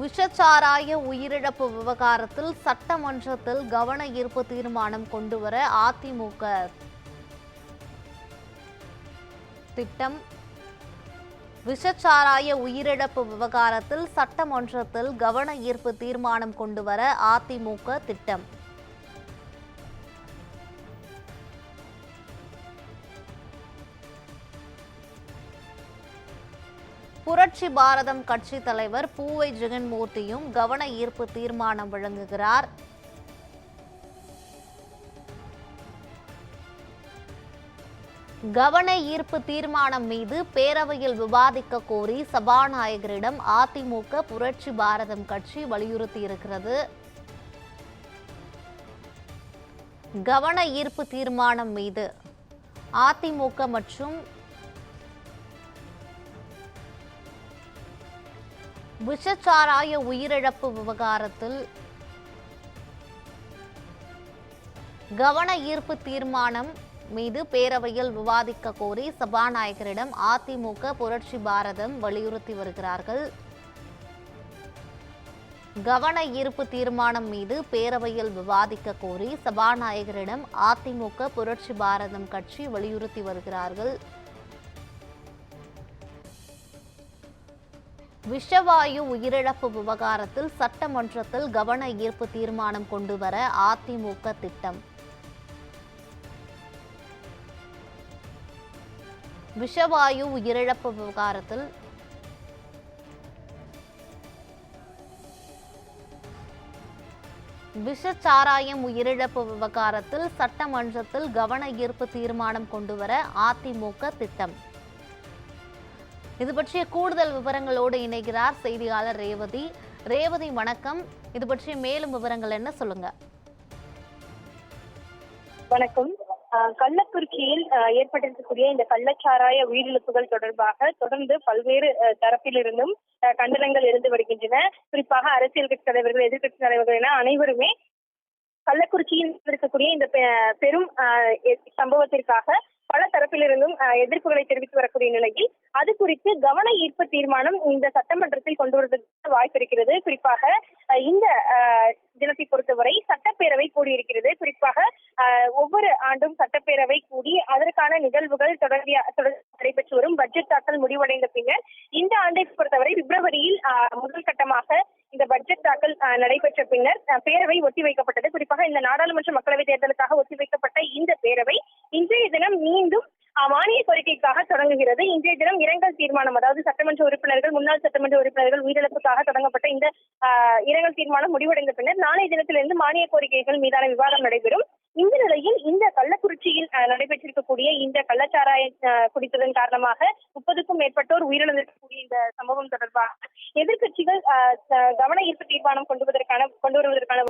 விஷச்சாராய உயிரிழப்பு விவகாரத்தில் சட்டமன்றத்தில் கவன ஈர்ப்பு தீர்மானம் கொண்டுவர அதிமுக திட்டம். விஷச்சாராய உயிரிழப்பு விவகாரத்தில் சட்டமன்றத்தில் கவன ஈர்ப்பு தீர்மானம் கொண்டுவர அதிமுக திட்டம். புரட்சி பாரதம் கட்சி தலைவர் பூவை ஜெகன்மூர்த்தியும் கவன ஈர்ப்பு தீர்மானம் வழங்குகிறார். கவன ஈர்ப்பு தீர்மானம் மீது பேரவையில் விவாதிக்க கோரி சபாநாயகரிடம் அதிமுக புரட்சி பாரதம் கட்சி வலியுறுத்தியிருக்கிறது கவன ஈர்ப்பு தீர்மானம் மீது அதிமுக மற்றும் விஷச்சாராய உயிரிழப்பு விவகாரத்தில் கவன ஈர்ப்பு தீர்மானம் மீது பேரவையில் விவாதிக்க கோரி சபாநாயகரிடம் அதிமுக புரட்சி பாரதம் வலியுறுத்தி வருகிறார்கள். கவன ஈர்ப்பு தீர்மானம் மீது பேரவையில் விவாதிக்க கோரி சபாநாயகரிடம் அதிமுக புரட்சி பாரதம் கட்சி வலியுறுத்தி வருகிறார்கள். விஷவாயு உயிரிழப்பு விவகாரத்தில் சட்டமன்றத்தில் கவன ஈர்ப்பு தீர்மானம் கொண்டுவர அதிமுக திட்டம். விஷவாயு உயிரிழப்பு விவகாரத்தில் விஷச்சாராயம் உயிரிழப்பு விவகாரத்தில் சட்டமன்றத்தில் கவன ஈர்ப்பு தீர்மானம் கொண்டுவர அதிமுக திட்டம். இது பற்றிய கூடுதல் விவரங்களோடு இணைகிறார் செய்தியாளர் ரேவதி. ரேவதி வணக்கம். இது பற்றிய மேலும் விவரங்கள் என்ன சொல்லுங்க. வணக்கம். கள்ளக்குறிச்சியில் ஏற்பட்டிருக்கக்கூடிய இந்த கள்ளச்சாராய உயிரிழப்புகள் தொடர்பாக தொடர்ந்து பல்வேறு தரப்பிலிருந்தும் கண்டனங்கள் இருந்து வருகின்றன. குறிப்பாக அரசியல் கட்சி தலைவர்கள் எதிர்க்கட்சி தலைவர்கள் என அனைவருமே கள்ளக்குறிச்சியில் இருக்கக்கூடிய இந்த பெ- பெரும் சம்பவத்திற்காக பல தரப்பிலிருந்தும் எதிர்ப்புகளை தெரிவித்து வரக்கூடிய நிலையில் அது குறித்து கவன ஈர்ப்பு தீர்மானம் இந்த சட்டமன்றத்தில் கொண்டு வருவதற்கு வாய்ப்பு இருக்கிறது குறிப்பாக இந்த ஆஹ் தினத்தை பொறுத்தவரை சட்டப்பேரவை கூடியிருக்கிறது. குறிப்பாக ஒவ்வொரு ஆண்டும் சட்டப்பேரவை கூடி அதற்கான நிகழ்வுகள் தொடர்பியா தொடர்ந்து நடைபெற்று வரும். பட்ஜெட் தாக்கல் முடிவடைந்த பின்னர் இந்த ஆண்டை பொறுத்தவரை பிப்ரவரியில் ஆஹ் முதல் கட்டமாக இந்த பட்ஜெட் தாக்கல் நடைபெற்ற பின்னர் பேரவை பேரவை ஒத்திவைக்கப்பட்டது குறிப்பாக இந்த நாடாளுமன்ற மக்களவைத் தேர்தலுக்காக ஒத்திவைக்கப்பட்ட இந்த பேரவை இன்றைய தினம் மீண்டும் மானிய கோரிக்கைக்காக தொடங்குகிறது. இன்றைய தினம் இரங்கல் தீர்மானம் அதாவது சட்டமன்ற உறுப்பினர்கள் முன்னாள் சட்டமன்ற உறுப்பினர்கள் உயிரிழப்புக்காக தொடங்கப்பட்ட இந்த இரங்கல் தீர்மானம் முடிவடைந்த பின்னர் நாளைய தினத்திலிருந்து மானிய கோரிக்கைகள் மீதான விவாதம் நடைபெறும். இந்த நிலையில் இந்த கள்ளக்குறிச்சியில் நடைபெற்றிருக்கக்கூடிய இந்த கள்ளச்சாராய குடித்ததன் காரணமாக முப்பதுக்கும் மேற்பட்டோர் உயிரிழந்திருக்கக்கூடிய இந்த சம்பவம் தொடர்பாக எதிர்க்கட்சிகள் ஆஹ் கவன ஈர்ப்பு தீர்மானம் கொண்டு வருவதற்கான கொண்டு வருவதற்கான